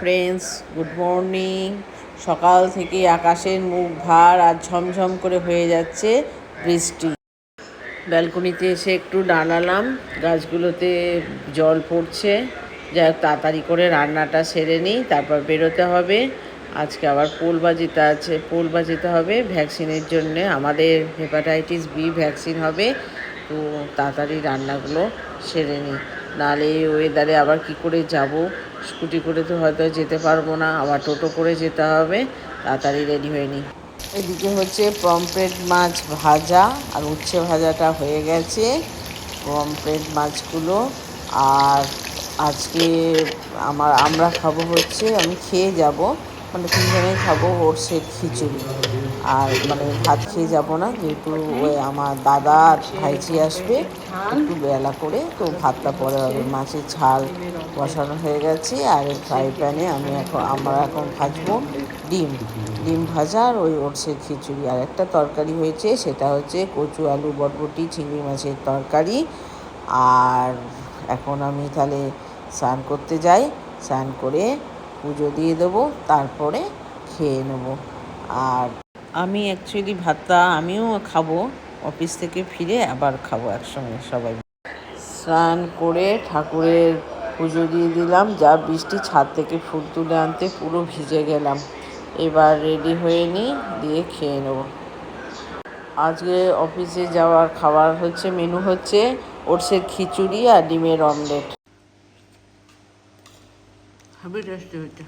Friends good morning সকাল থেকে আকাশের মুখ ভার আর ঝমঝম করে হয়ে যাচ্ছে বৃষ্টি। ব্যালকনিতে এসে একটু দাঁড়ালাম। গাছগুলোতে জল পড়ছে। যাই হোক, তাড়াতাড়ি করে রান্নাটা সেরে নিই, তারপর বেরোতে হবে। আজকে আবার পোল বাজিতে আছে, পোল যেতে হবে। ভ্যাকসিনের জন্যে আমাদের হেপাটাইটিস বি ভ্যাকসিন হবে। তো তাড়াতাড়ি রান্নাগুলো সেরে নিই। নাহলে এই ওয়েদারে আবার কি করে যাব? স্কুটি করে তো হয়তো যেতে পারব না, আবার টোটো করে যেতে হবে, তাড়াতাড়ি রেডি হয়ে নিই এদিকে হচ্ছে পমফ্রেট মাছ ভাজা, আর উচ্ছে ভাজাটা হয়ে গেছে। পমফ্রেট মাছগুলো, আর আজকে আমার, আমরা খাব হচ্ছে, আমি খেয়ে যাব। মানে তিনজনেই খাব ওটসের খিচুড়ি। আর মানে ভাত খেয়ে যাব না, যেহেতু ওই আমার দাদা আর ভাইজি আসবে, একটু বেলা করে, তো ভাতটা পরে হবে। মাছের ঝাল বসানো হয়ে গেছে, আর ফ্রাই প্যানে আমি এখন, আমরা এখন ভাজবো ডিম। ডিম ভাজা আর ওই ওটসের খিচুড়ি। আর একটা তরকারি হয়েছে, সেটা হচ্ছে কচু, আলু বটবটি চিংড়ি মাছের তরকারি। আর এখন আমি তাহলে স্নান করতে যাই। স্নান করে পুজো দিয়ে দেবো, তারপরে খেয়ে নেব। আর আমি অ্যাকচুয়ালি ভাতটা আমিও খাব, অফিস থেকে ফিরে আবার খাব একসঙ্গে সবাই। স্নান করে ঠাকুরের পুজো দিয়ে দিলাম, যা বৃষ্টি ছাদ থেকে ফুল তুলে আনতে পুরো ভিজে গেলাম। এবার রেডি হয়ে নিই, দিয়ে খেয়ে নেব। আজকে অফিসে যাওয়ার খাবার হচ্ছে মেনু হচ্ছে ওটসের খিচুড়ি আর ডিমের অমলেট হেভি টেস্টি হচ্ছে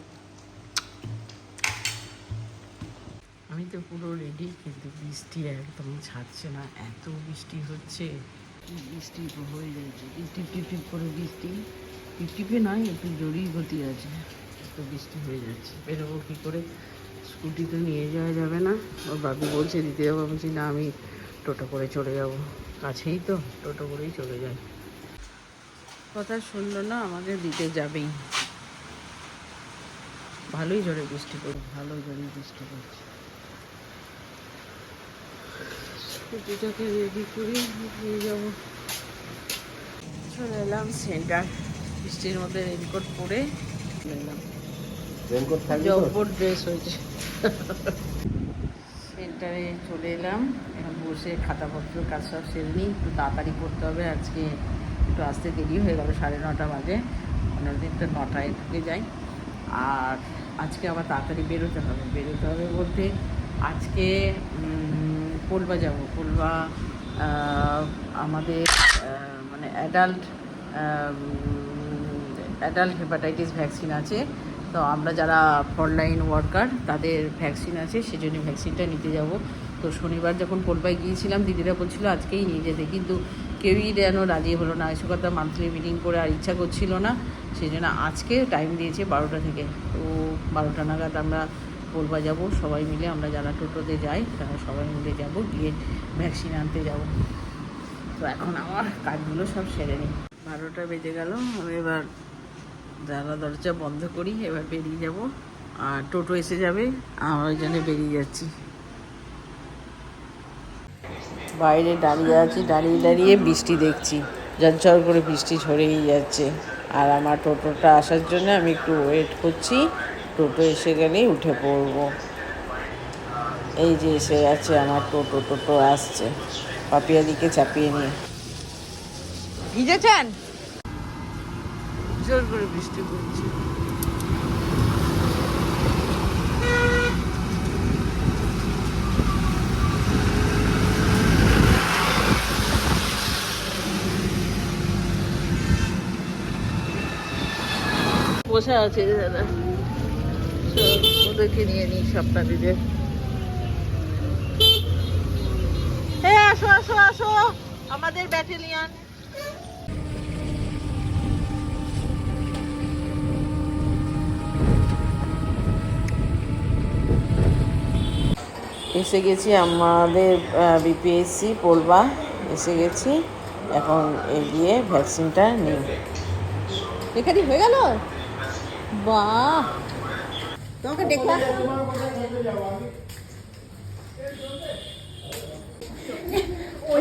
আমি তো পুরো রেডি কিন্তু বৃষ্টি একদম ছাড়ছে না এত বৃষ্টি হচ্ছে। বৃষ্টি তো হয়ে যাচ্ছে টিপ টিপ টিপ করে বৃষ্টি। টিপ টিপে নয় একটু জোরেই গতি আছে তো বৃষ্টি হয়ে যাচ্ছে। বেরোবো কী করে? স্কুটি তো নিয়ে যাওয়া যাবে না। ওর বাবু বলছে দিতে যাব। বলছি না আমি টোটো করে চলে যাব। কাছেই তো টোটো করেই চলে যাই কথা শুনলো না আমাকে দিতে যাবেই। ভালোই জোরে বৃষ্টি পড়ছে ভালো জোরে বৃষ্টি পড়ছে। স্কুটিটাকে রেডি করে নিয়ে যাব। চলে এলাম সেন্টার বৃষ্টির মধ্যে রেনকোট পরে এলাম? জব্বর ড্রেস হয়েছে। সেন্টারে চলে এলাম এখন বসে খাতাপত্র কাজ সব সেরে নিই একটু তাড়াতাড়ি করতে হবে আজকে একটু আসতে দেরি হয়ে গেল সাড়ে নটা বাজে। অন্য দিন তো নটায় ঢুকে যাই। আর আজকে আবার তাড়াতাড়ি বেরোতে হবে। বেরোতে হবে বলতে আজকে পোলবা যাব। পোলবা আমাদের মানে অ্যাডাল্ট অ্যাডাল্ট হেপাটাইটিস ভ্যাকসিন আছে। তো আমরা যারা ফ্রন্টলাইন ওয়ার্কার তাদের ভ্যাকসিন আছে, সেজন্য ভ্যাকসিনটা নিতে যাব। তো শনিবার যখন পোলবায় গিয়েছিলাম, দিদিরা বলছিল, আজকেই নিয়ে যেতে। কিন্তু কেউই যেন রাজি হলো না। এসব কথা মান্থলি মিটিং করে আর ইচ্ছা করছিল না। সেই জন্য আজকে টাইম দিয়েছে বারোটা থেকে। তো বারোটা নাগাদ আমরা বলবা যাব, সবাই মিলে আমরা যারা টোটোতে যাই, তারা সবাই মিলে যাব, গিয়ে ভ্যাকসিন আনতে যাব। তো এখন আমার কাজগুলো সব সেরে নিই বারোটা বেজে গেল আমি এবার জানলা দরজা বন্ধ করি, এবার বেরিয়ে যাব। আর টোটো এসে যাবে, আমরা ওই জন্য বেরিয়ে যাচ্ছি। বাইরে দাঁড়িয়ে আছি দাঁড়িয়ে দাঁড়িয়ে বৃষ্টি দেখছি। ঝরঝর করে বৃষ্টি ঝরেই যাচ্ছে। আর আমার টোটোটা আসার জন্য আমি একটু ওয়েট করছি। টোটো এসে গেলেই উঠে পড়ব। এই যে এসে গেছে আমার টোটো টোটো আসছে। পাপিয়াদিকে চাপিয়ে নিয়ে। ভিজেছেন? জোর করে বৃষ্টি পড়ছে। বসে আছে দাদা। ওদেরকে নিয়ে নিই সপ্তাহীদের হ্যাঁ আসো আসো আসো আমাদের ব্যাটালিয়ান এসে গেছি আমাদের বিপিএসসি পোলবা এসে গেছি এখন এগিয়ে ভ্যাকসিনটা নিই। এখানে হয়ে গেল? বাহ। তোমাকে দেখলাম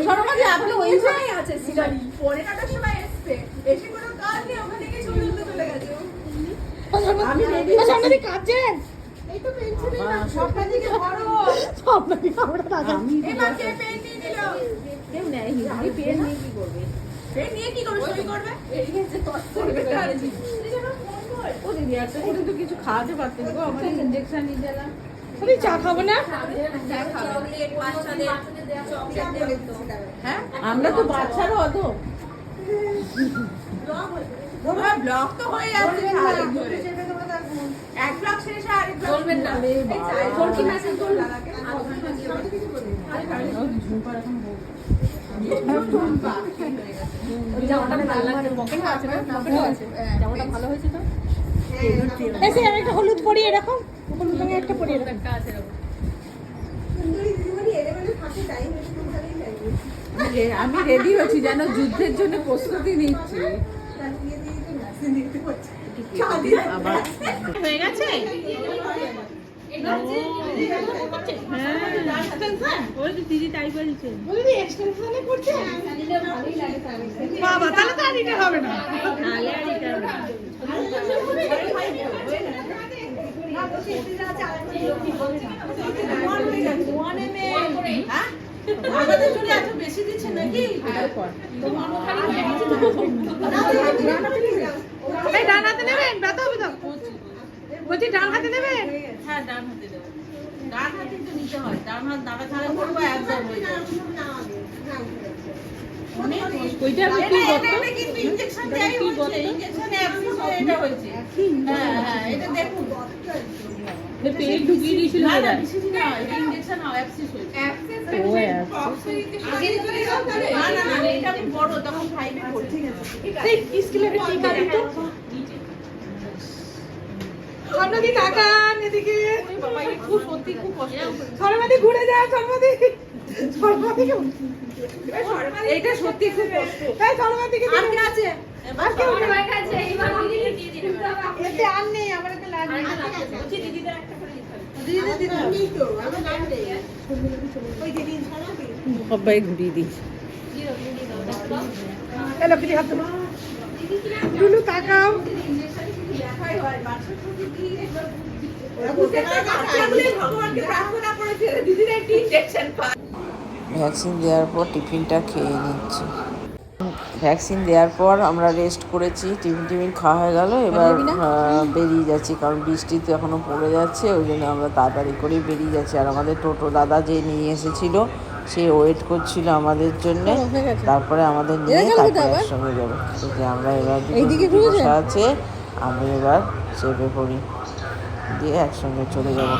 সরমাদি আপনি ওই জায়গায় আছে সিলারি পরে কাটার সময় এসছে। এসে কোনো কাজ নেই ওখানে গিয়ে ছবি তুলতে চলে গেছে আমি রেডি। সামনে কাজেন এই তো পেন্সিল সবটা দিকে বড় সবটা দিকে আমরা টাকা এবার কে পেন নিয়ে নিল কেউ নেয় আমি পেন নিয়ে কি করবে? পেন নিয়ে কি করবে? সই করবে এই যে তোর করবে ও দিদি একটা করে তো কিছু খাওয়াতে পারতেন গো আমার ইঞ্জেকশন নিয়ে গেলাম তুমি চা খাব না? হ্যাঁ? আমরা তো বাচ্চারও অত। ব্লক তো হয়ে যাচ্ছে এক ব্লক শেষে আরেক ব্লক চলবেন না। তোর কি মেসেজ করল জামাটা ভালো লাগছে পকেট আছে পকেট আছে জামাটা ভালো হয়েছে তো? এসে আমি একটা হলুদ পরি এরকম? হলুদ রঙের একটা পরি এরকম। আমি- রেডি হচ্ছি যেন যুদ্ধের জন্য প্রস্তুতি নিচ্ছি। হয়ে গেছে দিদি তাই বলছে বলি এক্সটেনশনে করছে বাবা তাহলে তো আর হবে না। আমাদের এত বেশি দিচ্ছে নাকি এই ডান হাতে নেবেন ব্যথা হবে তো বলছি ডান হাতে নেবেন হ্যাঁ ডান হাতে দেবো ডান হাতে তো নিতে হয় ডান হাত নাড়া ছাড়া করব একদম হয়ে যাবে। হয়ে হ্যাঁ হ্যাঁ পেট ঢুকিয়ে দিয়েছিল না না বেশি না এটা ইঞ্জেকশন অ্যাবসিস হয়েছে ও না না না এটা আমি বড় তখন ফাইভে পড়ছি এই স্কিলের দিত তাকান এদিকে খুব সত্যি খুব কষ্ট সর্বাদি ঘুরে যা সর্বাদি সর্বাদি এইটা সত্যি খুব কষ্ট এই সর্বাদিকে আর কে আছে আর কেউ নেই। হয়ে গেছে দিয়ে দিন এতে আর নেই আমার এতে লাগবে বলছি দিদিদের একটা করে দিতে হবে সবাই ঘুরিয়ে দিই এলো পিটি হাত ধরো। লুলু তাকাও ভগবানকে প্রার্থনা করেছে দিদির একটি ইনজেকশন পায় ভ্যাকসিন দেওয়ার পর টিফিনটা খেয়ে নিচ্ছি। ভ্যাকসিন দেওয়ার পর আমরা রেস্ট করেছি টিফিন টিফিন খাওয়া হয়ে গেল এবার বেরিয়ে যাচ্ছি কারণ বৃষ্টি তো এখনও পড়ে যাচ্ছে ওই জন্য আমরা তাড়াতাড়ি করেই বেরিয়ে যাচ্ছি। আর আমাদের টোটো দাদা যে নিয়ে এসেছিল সে ওয়েট করছিল আমাদের জন্য। তারপরে আমাদের নিয়ে তারপরে একসঙ্গে যাব। আমরা এবার আছে আমি এবার চেপে পড়ি দিয়ে একসঙ্গে চলে যাব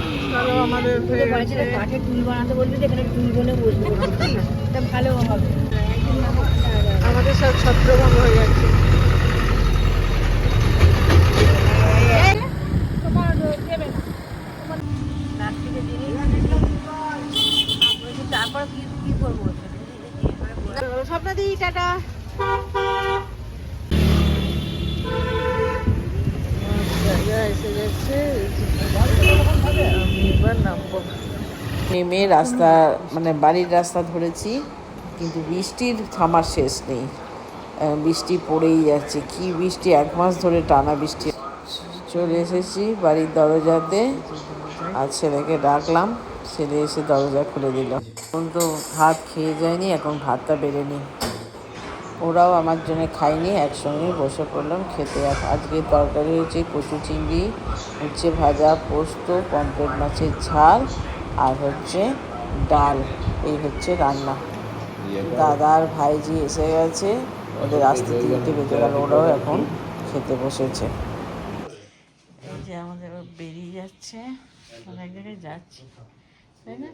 আমাদের সব ছত্রভঙ্গ হয়ে যাচ্ছে স্বপ্নাদি টাটা এবার নেমে রাস্তা মানে বাড়ির রাস্তা ধরেছি, কিন্তু বৃষ্টির থামার শেষ নেই। বৃষ্টি পড়েই যাচ্ছে। কি বৃষ্টি? এক মাস ধরে টানা বৃষ্টি। চলে এসেছি বাড়ির দরজাতে। আর ছেলেকে ডাকলাম। ছেলে এসে দরজা খুলে দিল। এখন তো ভাত খেয়ে যায়নি, এখন ভাতটা বেড়ে নি ওরাও আমার জন্য খায়নি একসঙ্গে বসে পড়লাম খেতে। আজকে তরকারি হচ্ছে কচু চিংড়ি, হচ্ছে ভাজা পোস্ত, পমফ্রেট মাছের ঝাল, আর হচ্ছে ডাল। এই হচ্ছে রান্না। দাদা আর ভাইজি এসে গেছে, ওদের আসতে তিনটে বেজে গেল, ওরাও এখন খেতে বসেছে। এই যে আমাদের বেরিয়ে যাচ্ছে এক জায়গায় যাচ্ছি, তাই না?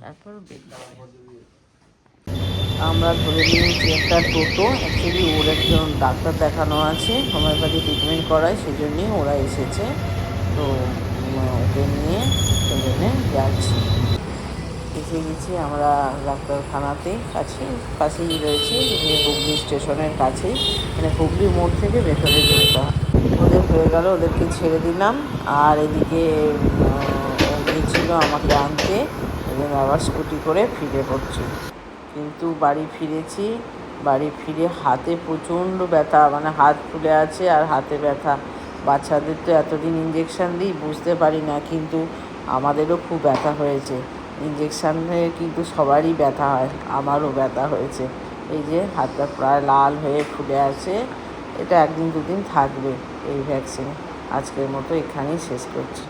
তারপর বেরিয়ে। আমরা ধরে নিয়েছি একটা টোটো অ্যাকচুয়ালি ওর একজন ডাক্তার দেখানো আছে হোমিওপ্যাথি ট্রিটমেন্ট করায় সেই জন্যই ওরা এসেছে। তো ওকে নিয়ে ট্রেনে যাচ্ছি। এসে গেছি আমরা ডাক্তারখানাতে কাছে, কাছেই রয়েছে যে হুগলি স্টেশনের কাছেই। মানে হুগলি মোড় থেকে ভেতরে যেতে হয়। ওদের হয়ে গেল, ওদেরকে ছেড়ে দিলাম। আর এদিকে গিয়েছিল আমাকে আনতে এবং আবার স্কুটি করে ফিরে পড়ছি কিন্তু বাড়ি ফিরেছি। বাড়ি ফিরে হাতে প্রচণ্ড ব্যথা মানে হাত ফুলে আছে আর হাতে ব্যথা। বাচ্চাদের তো এতদিন ইঞ্জেকশান দিই, বুঝতে পারি না, কিন্তু আমাদেরও খুব ব্যথা হয়েছে। ইঞ্জেকশানে কিন্তু সবারই ব্যথা হয়, আমারও ব্যথা হয়েছে। এই যে হাতটা প্রায় লাল হয়ে ফুলে আছে, এটা একদিন দুদিন থাকবে এই ভ্যাকসিন আজকের মতো এখানেই শেষ করছি।